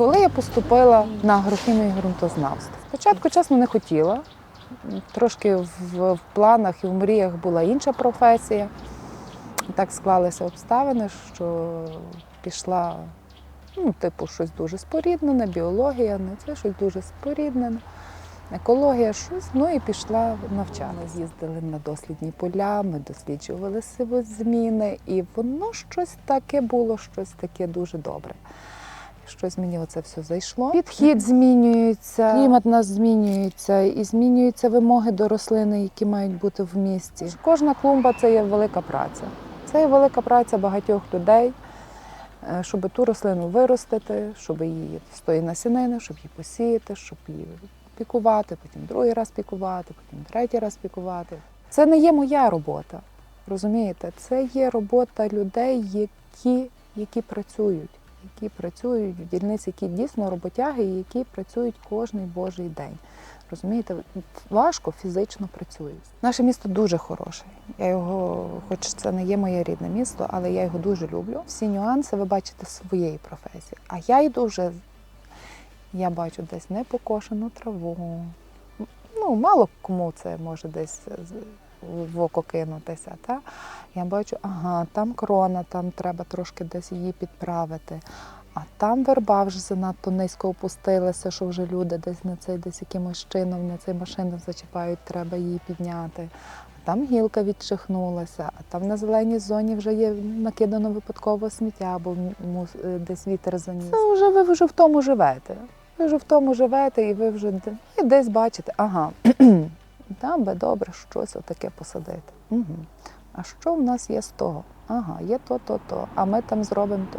Коли я поступила на агрохімію і ґрунтознавство, спочатку, чесно, не хотіла. Трошки в, планах і в мріях була інша професія. Так склалися обставини, що пішла, ну, типу, щось дуже споріднене, біологія, не це щось дуже споріднене, екологія, щось. Ну і пішла навчала. З'їздили на дослідні поля, ми досліджували сивозміни, і воно щось таке було, щось таке дуже добре. Щось мені оце все зайшло. Підхід змінюється, клімат нас змінюється, і змінюються вимоги до рослини, які мають бути в місті. Кожна клумба це є велика праця. Це є велика праця багатьох людей, е, щоб ту рослину виростити, щоб її з тої насінини, щоб її посіяти, щоб її пікувати, потім другий раз пікувати, потім третій раз пікувати. Це не є моя робота. Розумієте, це є робота людей, які, які працюють, які працюють в дільниці, які дійсно роботяги, які працюють кожний божий день. Розумієте, важко фізично працюють. Наше місто дуже хороше. Я його, хоч це не є моє рідне місто, але я його дуже люблю. Всі нюанси ви бачите своєї професії. А я йду вже, я бачу десь непокошену траву. Ну, мало кому це може десь в око кинутися. Та? Я бачу, ага, там крона, там треба трошки десь її підправити. А там верба вже занадто низько опустилася, що вже люди десь на цей десь якимось чином на цей машину зачіпають, треба її підняти. А там гілка відчихнулася, а там на зеленій зоні вже є накидано випадково сміття, бо е, десь вітер заніс. Це вже ви вже в тому живете. Ви вже в тому живете, і ви вже і десь бачите, ага, там би добре щось отаке посадити. Угу. А що в нас є з того? Ага, є то, то, то. А ми там зробимо то.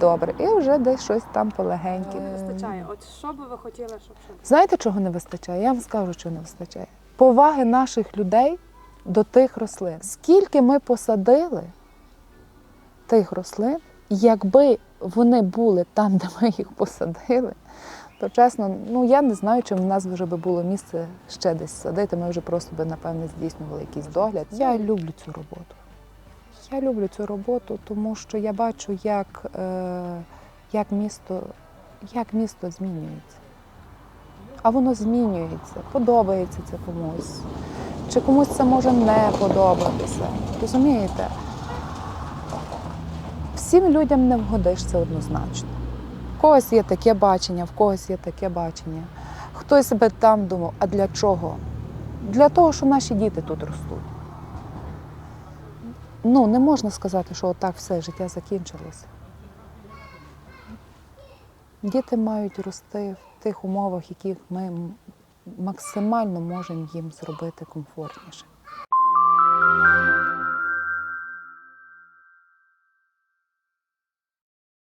Добре, і вже десь щось там полегеньке. Не вистачає. От що би ви хотіли, щоб щоб Знаєте, чого не вистачає? Я вам скажу, чого не вистачає. Поваги наших людей до тих рослин. Скільки ми посадили тих рослин, якби вони були там, де ми їх посадили, то чесно, ну я не знаю, чи в нас вже би було місце ще десь садити. Ми вже просто би, напевне, здійснювали якийсь догляд. Я люблю цю роботу. Я люблю цю роботу, тому що я бачу, як, е, як, місто, як місто змінюється. А воно змінюється, подобається це комусь. Чи комусь це може не подобатися. Розумієте? Всім людям не вгодиш це однозначно. Когось є таке бачення, в когось є таке бачення. Хтось би там думав, а для чого? Для того, що наші діти тут ростуть. Ну, не можна сказати, що отак все життя закінчилося. Діти мають рости в тих умовах, яких ми максимально можемо їм зробити комфортніше.